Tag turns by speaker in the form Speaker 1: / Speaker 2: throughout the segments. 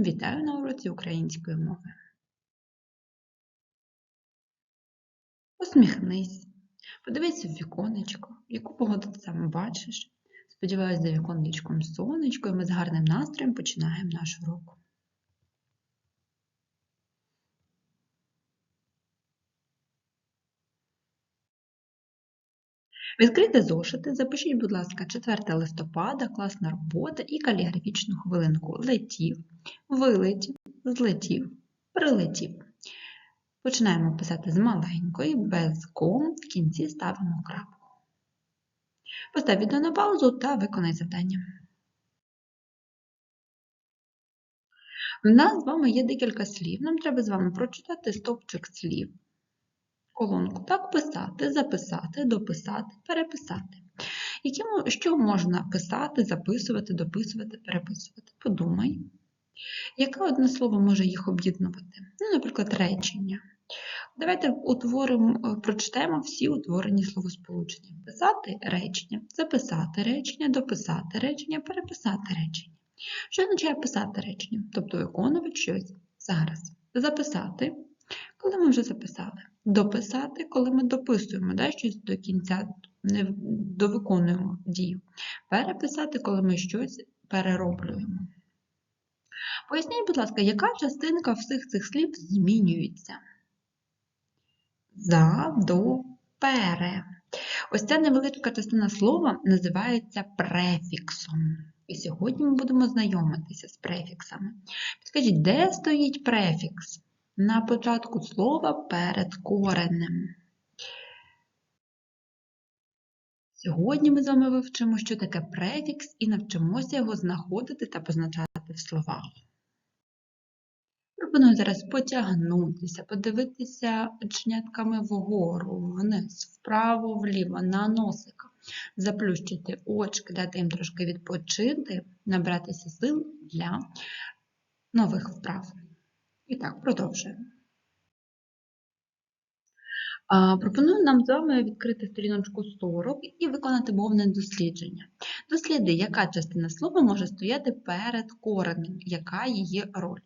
Speaker 1: Вітаю на уроці української мови. Посміхнись, подивись в віконечко, яку погоду ти там бачиш. Сподіваюсь, за віконечком сонечко, і ми з гарним настроєм починаємо наш урок. Відкрийте зошити, запишіть, будь ласка, 4 листопада, класна робота і каліграфічну хвилинку. Летів, вилетів, злетів, прилетів. Починаємо писати з маленької, без ком, в кінці ставимо крапку. Постав відео на паузу та виконай завдання. У нас з вами є декілька слів. Нам треба з вами прочитати стовпчик слів. Колонку так писати, записати, дописати, переписати. Які, що можна писати, записувати, дописувати, переписувати? Подумай. Яке одне слово може їх об'єднувати? Ну, наприклад, речення. Давайте утворимо, прочитаємо всі утворені словосполучення. Писати речення, записати речення, дописати речення, переписати речення. Що означає писати речення? Тобто виконувати щось зараз. Записати, коли ми вже записали. Дописати, коли ми дописуємо да, щось до кінця, не довиконуємо дію. Переписати, коли ми щось перероблюємо. Поясніть, будь ласка, яка частинка всіх цих слів змінюється? За, до, пере. Ось ця невеличка частина слова називається префіксом. І сьогодні ми будемо знайомитися з префіксами. Підкажіть, де стоїть префікс? На початку слова перед коренем. Сьогодні ми з вами вивчимо, що таке префікс, і навчимося його знаходити та позначати в словах. Пропоную зараз потягнутися, подивитися очнятками вгору, вниз, вправо, вліво, на носика, заплющити очки, дати їм трошки відпочити, набратися сил для нових вправ. І так, продовжуємо. Пропоную нам з вами відкрити сторіночку 40 і виконати мовне дослідження. Досліди, яка частина слова може стояти перед коренем, яка її роль.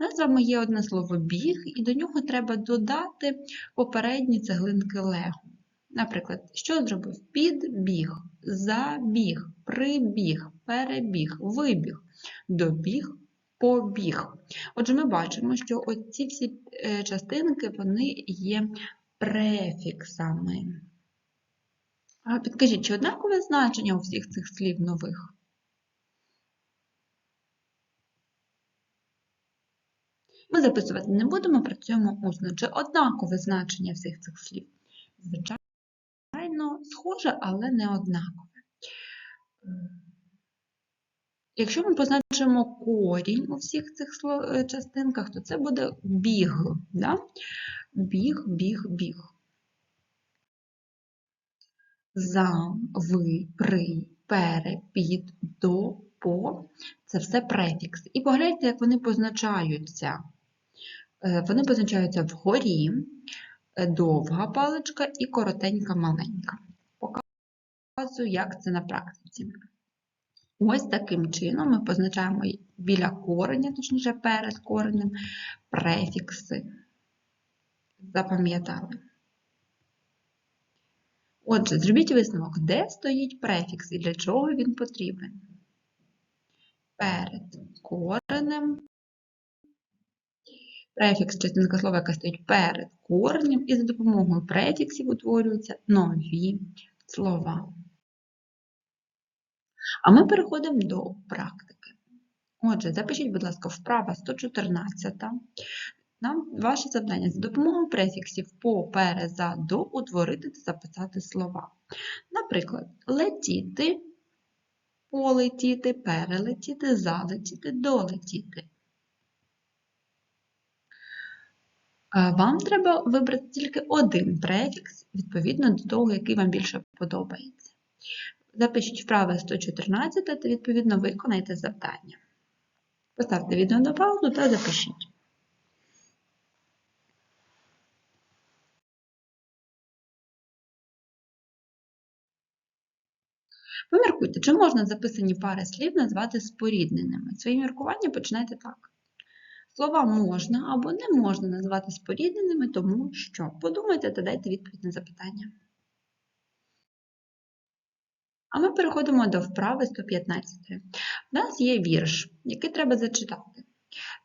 Speaker 1: У нас з вами є одне слово біг, і до нього треба додати попередні цеглинки лего. Наприклад, що зробив? Підбіг, забіг, прибіг, перебіг, вибіг, добіг, побіг. Отже, ми бачимо, що ці всі е, частинки вони є префіксами. Підкажіть, чи однакове значення у всіх цих слів нових? Ми записувати не будемо, працюємо усно. Чи однакове значення всіх цих слів? Звичайно, схоже, але не однакове. Якщо ми позначимо корінь у всіх цих е, частинках, то це буде біг. Да? Біг, біг, біг. За, ви, при, пере, під, до, по це все префікс. І погляньте, як вони позначаються. Е, вони позначаються вгорі, е, довга паличка і коротенька маленька. Показую, як це на практиці. Ось таким чином ми позначаємо біля кореня, точніше перед коренем, префікси. Запам'ятали. Отже, зробіть висновок, де стоїть префікс і для чого він потрібен. Перед коренем. Префікс частинка слова, яка стоїть перед коренем, і за допомогою префіксів утворюються нові слова. А ми переходимо до практики. Отже, запишіть, будь ласка, вправа 114. Нам ваше завдання за допомогою префіксів по, пере, за, до утворити та записати слова. Наприклад, летіти, полетіти, перелетіти, залетіти, долетіти. Вам треба вибрати тільки один префікс, відповідно до того, який вам більше подобається. Запишіть вправи 114 та відповідно виконайте завдання. Поставте відео на паузу та запишіть. Поміркуйте, чи можна записані пари слів назвати спорідненими. Свої міркування починайте так. Слова можна або не можна назвати спорідненими, тому що. Подумайте та дайте відповідь на запитання. А ми переходимо до вправи 115. У нас є вірш, який треба зачитати.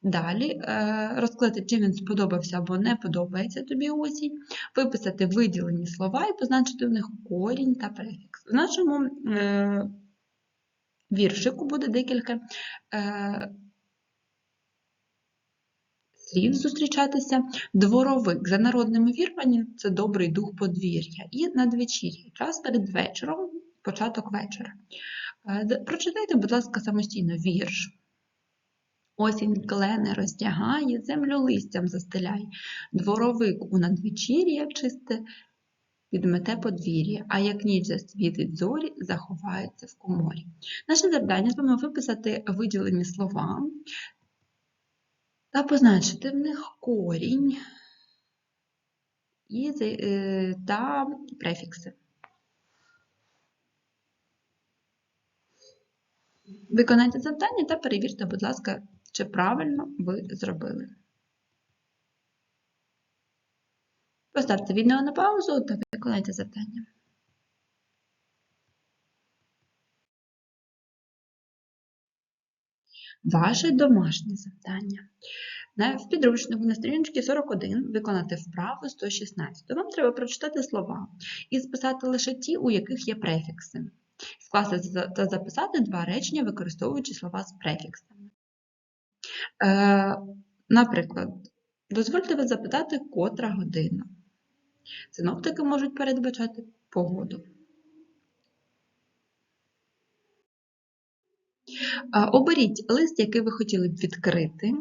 Speaker 1: Далі е, розклати, чи він сподобався або не подобається тобі осінь, виписати виділені слова і позначити в них корінь та префікс. В нашому е, віршику буде декілька е, слів зустрічатися. Дворовик за народними вірманнями це добрий дух подвір'я. І надвечір'я, час перед вечором, початок вечора. Е, Прочитайте, будь ласка, самостійно вірш. Осінь клени роздягає, землю листям застеляє. Дворовик у надвечір'я чисте підмете подвір'я, а як ніч засвітить зорі, заховається в коморі. Наше завдання з вами виписати виділені слова та позначити в них корінь і, е, та префікси. Виконайте завдання та перевірте, будь ласка, чи правильно ви зробили. Поставте відео на паузу та виконайте завдання. Ваше домашнє завдання. В підручнику на сторіночці 41 виконати вправу 116. Вам треба прочитати слова і списати лише ті, у яких є префікси. Скласти та записати два речення, використовуючи слова з префіксами. Е, наприклад, дозвольте ви запитати, котра година. Синоптики можуть передбачати погоду. Е, Оберіть лист, який ви хотіли б відкрити.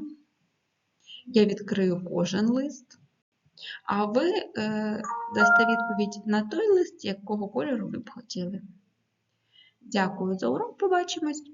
Speaker 1: Я відкрию кожен лист, а ви е, дасте відповідь на той лист, якого кольору ви б хотіли. Дякую за урок. Побачимось!